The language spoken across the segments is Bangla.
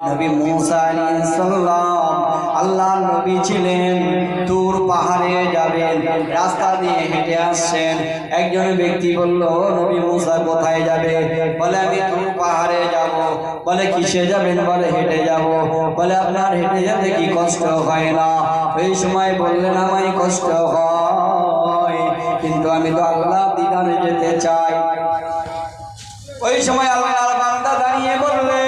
নবী মুসা আলাইহিস সালাম, আল্লাহ নবী ছিলেন তুর পাহাড়ে যাবেন, রাস্তা দিয়ে হেঁটে আসছেন। একজন ব্যক্তি বলল, নবী মুসা কোথায় যাবে? বলে, আমি তুর পাহাড়ে যাব। বলে, কিসে যাবেন? বলে, হেঁটে যাব। বলে, আপনার হেঁটে যেতে কি কষ্ট হয় না? ওই সময় বললেন, আমায় কষ্ট হয়, কিন্তু আমি তো আল্লাহ দিদারে যেতে চাই। ওই সময় আল্লাহর বান্দা দাঁড়িয়ে বললেন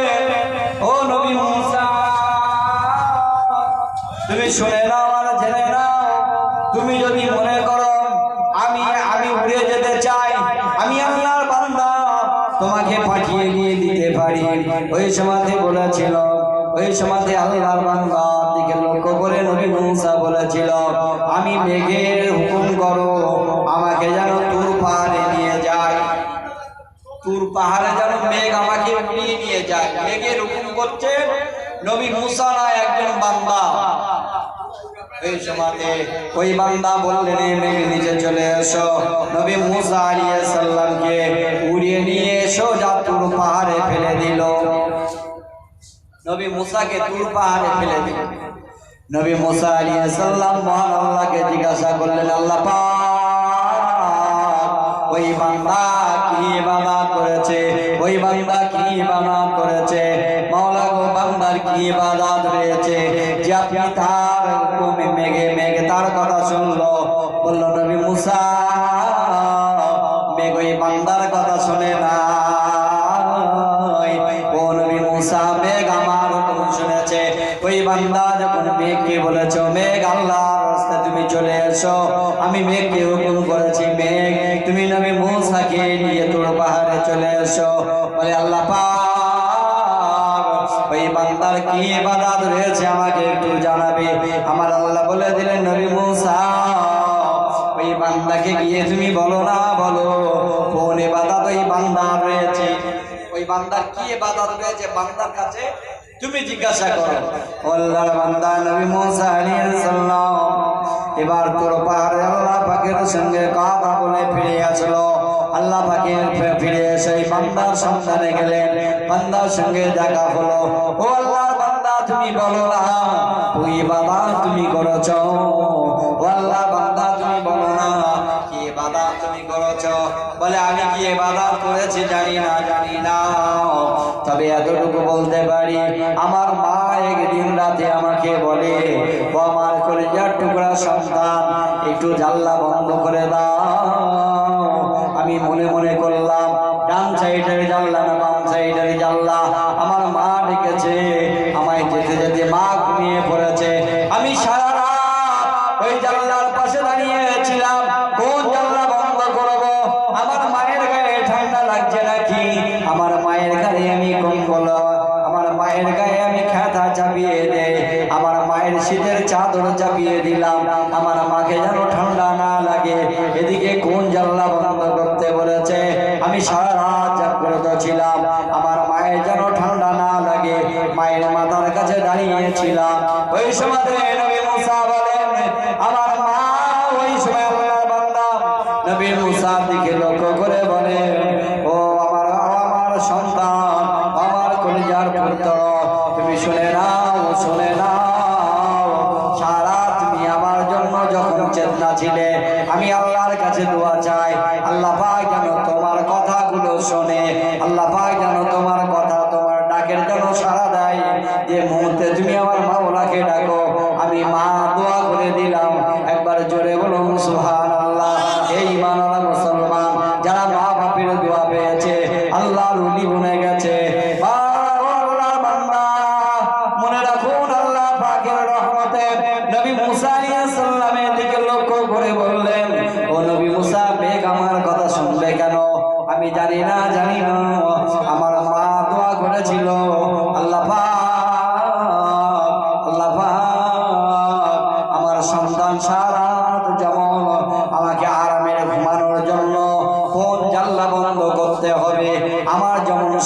তুমি শুনে নাও আর জেনে নাও। তুমি যদি মনে করো, আমি আমি উড়ে যেতে চাই, আমি আল্লাহর বান্দা, তোমাকে পাঠিয়ে নিয়ে দিতে পারি। ওই সমাধি বলেছিল, ওই সমাধি আল্লাহর বান্দা, দিকে লক্ষ্য করে নবী মুসা বলেছিল, আমি মেঘের হুকুম করো, আমাকে যেন তুর পাহাড়ে নিয়ে যায়। তুর পাহাড়ে যেন মেঘ আমাকে উড়িয়ে নিয়ে যায়। মেঘের হুকুম করছে নবী মুসা না একজন বান্দা। ওই বান্দা বললেন নিচে চলে এসো। নবী মুসা উড়িয়ে নিয়ে এসো যা তুর পাহাড়ে ফেলে দিল। নবী মুসাকে তুর পাহাড়ে ফেলে দিল। নবী মুসা আলাইহিস সালাম মহান আল্লাহকে জিজ্ঞাসা করলেন, আল্লাহ ওই বান্দা কি ইবাদত করেছে? ওই বান্দা কি ইবাদত করেছে? মাওলা গো বান্দার কি ইবাদত রয়েছে? যে আপনি শুনলো, বলল, নবী মুসা ওই বান্দার কথা না নবী মুসা আমার শুনেছে। ওই বান্দা যখন মেঘকে বলেছ, মেঘ রাস্তায় তুমি চলে এসো। আমি মেঘকে হুকুম করেছি, মেঘ, তুমি নবী মুসাকে নিয়ে তোর পাহাড়ে চলে এসো। বলে, আল্লাহ বান্দার কি ইবাদত রয়েছে আমাকে একটু জানাবে? আমার আল্লাহ বলে দিলেন, নবী বান্দাকে গিয়ে তুমি বলো না, বলো। কোন ইবাদত ওই বান্দার রয়েছে? ওই বান্দার কি ইবাদত রয়েছে বান্দার কাছে? তুমি জিজ্ঞাসা করো। আল্লাহর বান্দা নবী মুসা আলাইহিস সালাম এবার তোর পাহাড়ে আল্লাহ পাকের সঙ্গে কথা বলে ফিরে আসলো। আল্লাহ পাকের ফিরে এসে বান্দার সন্ধানে গেলেন। বান্দার সঙ্গে দেখা হলো। ও আল্লাহর বান্দা, তুমি বলো না, ওই বাবা তুমি করেছ। ও আল্লাহ বলে, আমি কি বাধা করেছি জানি না জানি না। তবে এতটুকু বলতে পারি, আমার মা একদিন রাতে আমাকে বলে, ও আমার কলেজার টুকরা সন্তান, একটু জানলা বন্ধ করে দাও। আমি মনে মনে করলাম, ডান সাইডের জানলা না বাম সাইডের জানলা? আমার মা ডেকেছে ছিলাম, আমার মায়ের যেন ঠান্ডা না লাগে, মায়ের মাথার কাছে দাঁড়িয়েছিলাম। ওই সময় নবী আমার মা লক্ষ্য করে বলে, ও আমার আমার সন্তান, আমার তুমি শুনে নাও, শুনে আমার জন্য ছিলে, আমি আল্লাহর কাছে দোয়া চাই। আল্লাহ পাক যেন তোমার কথাগুলো শোনে আল্লাহ পাক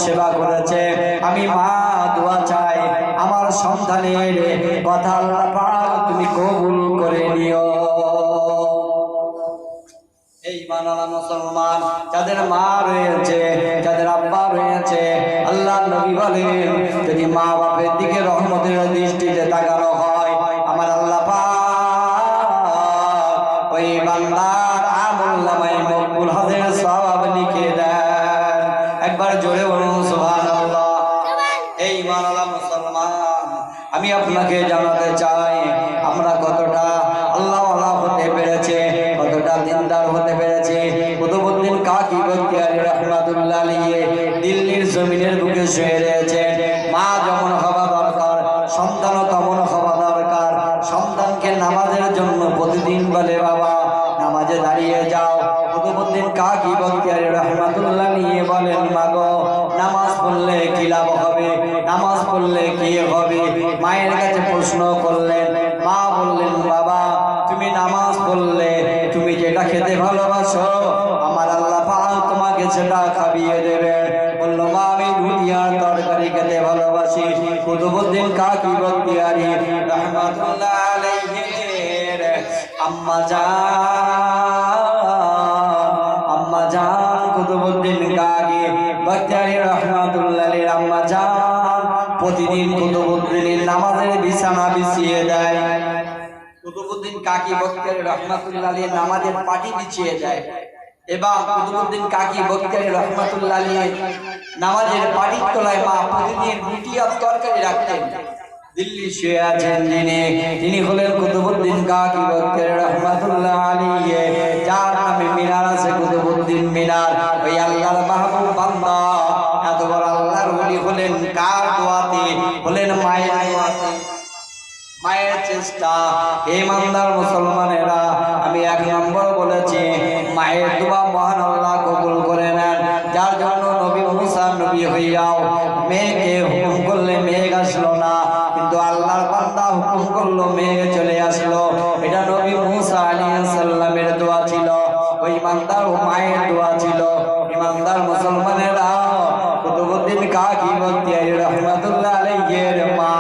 সেবা করেছে। আমি মা, দোয়া চাই। আমার সন্তানের কথা তুমি কবুল করে নিও। এই মানালা মুসলমান, যাদের মা রয়েছে, যাদের আব্বা রয়েছে, আল্লাহ নবী বলেন, যদি মা বাপের দিকে রহমতের দৃষ্টিতে দিনদার হতে পেরেছে। কুতুবুদ্দিন কাকি বক্তিয়ারি রহমাতুল্লাহ আলিয়ে দিল্লির জমিনের বুকে শুয়ে রয়েছে। মা যেমন হওয়া দরকার, সন্তানও তেমন হওয়া দরকার। সন্তানকে নামাজের জন্য প্রতিদিন বলে, বাবা, নামাজে দাঁড়িয়ে যাও। কুতুবুদ্দিন কাকি বক্তিয়ারি রহমাতুল্লাহ নিয়ে বলেন, মাগো, নামাজ পড়লে কি লাভ হবে? নামাজ পড়লে কি হবে? মায়ের কাছে প্রশ্ন করলেন। মা বললেন, বাবা সেটা খাবিয়ে দেবে। বলল, মা, আমি আর তরকারি খেতে ভালোবাসি। কুতুবুদ্দিন কাকি বক্তিয়ারি আম্মা কাকি বক্তিয়ারি রহমাতুল্লাহ নামাজের কাকি রহমাতুল্লাহ নামাজের পাটি বিছিয়ে দেয়। এবং কুতুবুদ্দিন কাকি বক্তিয়ারি রহমাতুল্লাহ নামাজের তলায় মা প্রতিদিন রুটি আর তরকারি রাখতেন। দিল্লি শুয়ে আছেন তিনি। হলেন কুতুবুদ্দিন কাকি বক্তিয়ারি রহমাতুল্লাহ আলাইহি। যার নামে মিনার আছে কুতুবুদ্দিন মিনার। ওই আল্লাহর মাহবুব বান্দা। এত বড় আল্লাহর ওলি হলেন কার দোয়াতে? হলেন মায়ের মায়ের চেষ্টা। হে মান্দার মুসলমানেরা মেয়েকে হুকুম করলে মেঘ আসলো না। কিন্তু আল্লাহর বান্দা হুকুম করল, মেঘ চলে আসলো। এটা নবী মুসা আলাইহিস সালামের দোয়া ছিল। ওই ইমানদার ও মায়ের দোয়া ছিল। ইমানদার মুসলমানেরা কুতুবুদ্দিন কাকি বক্তিয়ারি রহমাতুল্লাহ আলাইহির মা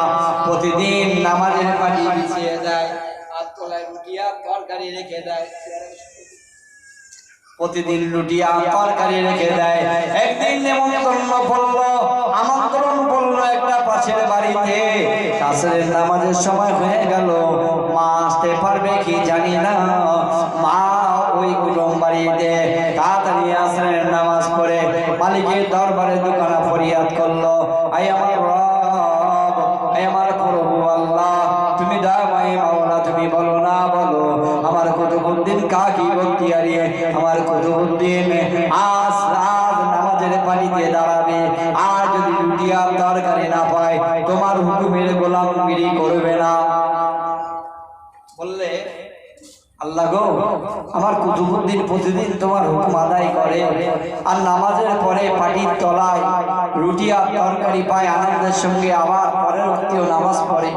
প্রতিদিন নামাজের পাটি বিছিয়ে দেয় আর তলায় রুটি তরকারি রেখে দেয়। প্রতিদিন রুটি আর তরকারি রেখে দেয়। একদিন নেমন্তন্ন পড়ল, আমন্ত্রণ পড়ল একটা পাশের বাড়িতে। কাছের নামাজের সময় হয়ে গেল, মা আসতে পারবে কি জানি না। মা ওই কুটুম বাড়িতে তাড়াতাড়ি আসরের নামাজ পড়ে মালিকের দরবারে দোকানা ফরিয়াদ করল, আই আমার রব, আই আমার প্রভু আল্লাহ, তুমি দয়াময় মাওলা, তুমি বলো কুতুবুদ্দিন কাকি বক্তিয়ারি আমার কুতুবুদ্দিন আজ রাত নামাজের পানিতে দাঁড়াবে। আর যদি রুটি আর তরকারি না পায়, তোমার হুকুমের গোলামগিরি করবে না। বললে আল্লাহ গো, আমার কুতুবুদ্দিন প্রতিদিন তোমার হুকুম আদায় করে আর নামাজের পরে পাটির তলায় রুটি আর তরকারি পায়, আনন্দের সঙ্গে আবার পরের ভক্তিও নামাজ পড়ে।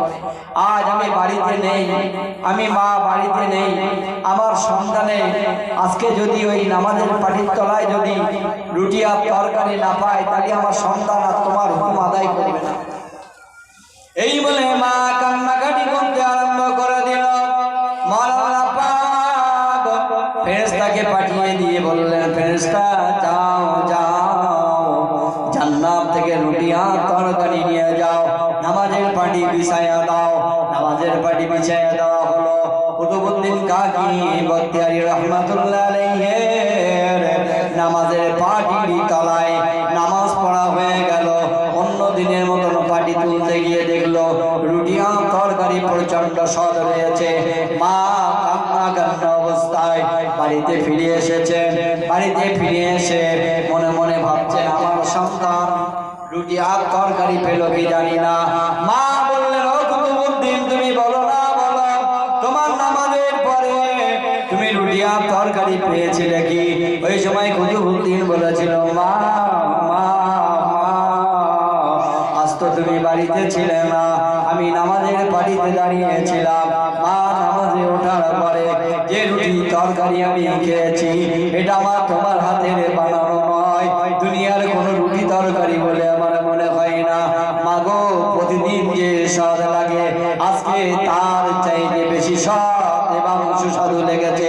আজ আমি বাড়িতে নেই, আমি মা বাড়িতে নেই, আমার সন্তানে আজকে যদি ওই নামাজের পাটির তলায় যদি রুটি আর তরকারি না পায়, তাহলে আমার সন্তান আর তোমার হুকুম আদায় করবে না। এই বলে মা নামাজের পাটি তলায় নামাজ পড়া হয়ে গেল। অন্য মতন পাটি তুলতে গিয়ে দেখল, রুটি তরকারি প্রচণ্ড স্বাদ রয়েছে। মা বাড়িতে ফিরে এসেছে। বাড়িতে ফিরে এসে মনে মনে ভাবছেন আমার সন্তান রুটি আর তরকারি পেল কি জানি না। মা বললেন তুমি তরকারি পেয়েছিলে কি ওই সময় কুতুবুদ্দিন বলেছিল, মা তুমি বাড়িতে ছিলে না। আমি নামাজের বাড়িতে দাঁড়িয়েছিলাম। নামাজে ওঠার পরে যে রুটি তরকারি আমি খেয়েছি, এটা আমার তোমার হাতের বানানো নয়। দুনিয়ার কোনো রুটি তরকারি বলে আমার মনে হয় না। মাগো প্রতিদিন যে স্বাদ লাগে, আজকে তার চাইতে বেশি স্বাদ এবং সুস্বাদু লেগেছে।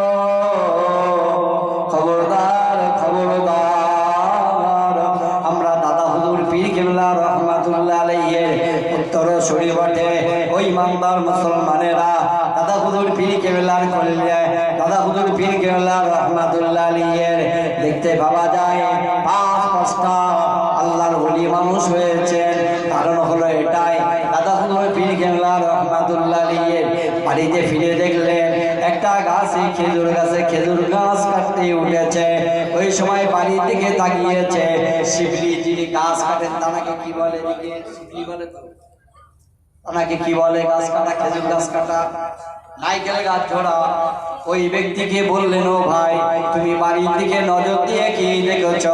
শরীর বটে। ওই মামদার মুসলমানেরা দাদা হুজুর পীর কেবলার করলে দাদা হুজুর পীর কেবলা রহমাতুল্লাহ আলাইহির। দেখতে পাওয়া যায়, পাঁচ পাঁচটা আল্লাহর ওলি মানুষ হয়েছেন কারণ হলো এটাই, দাদা হুজুর পীর কেবলা রহমাতুল্লাহ আলাইহির। বাড়িতে ফিরে দেখলেন একটা গাছে খেজুর গাছে খেজুর গাছ কাটতে উঠেছে। ওই সময় বাড়ি থেকে তাকিয়েছে। শিবলি যিনি গাছ কাটেন তানাকে কি বলে শিবলি বলে তো। ওনাকে কি বলে? গাছ কাটা, খেজুর গাছ কাটা। নাইকেল গাছ ঝোড়া। ওই ব্যক্তিকে বললেন, ও ভাই, তুমি বাড়ির দিকে নজর দিয়ে কি দেখেছ?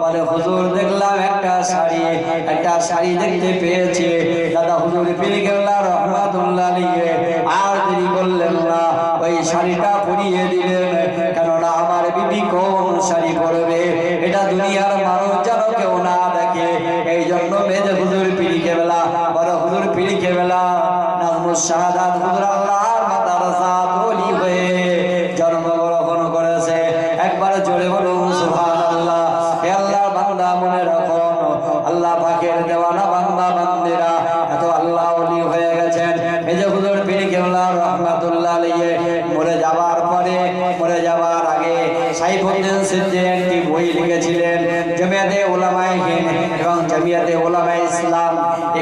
বলে, হুজুর, দেখলাম একটা শাড়ি। একটা শাড়ি দেখতে পেয়েছে। দাদা হুজুর ফিরে গেল্লা রহমাতুল্লাহ লিগে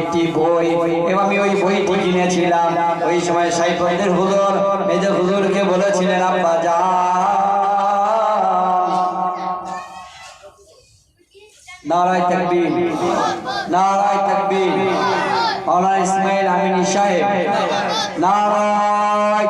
একটি বই। এবং আমি ওই বইটি কিনেছিলাম। ওই সময় সাইফুদ্দিন হুজুর মেজে হুজুরকে বলেছিলেন, আব্বা যান নারায় তাকবীর নারায় তাকবীর। মাওলানা ইসমাইল আমিনী সাহেব, নারায়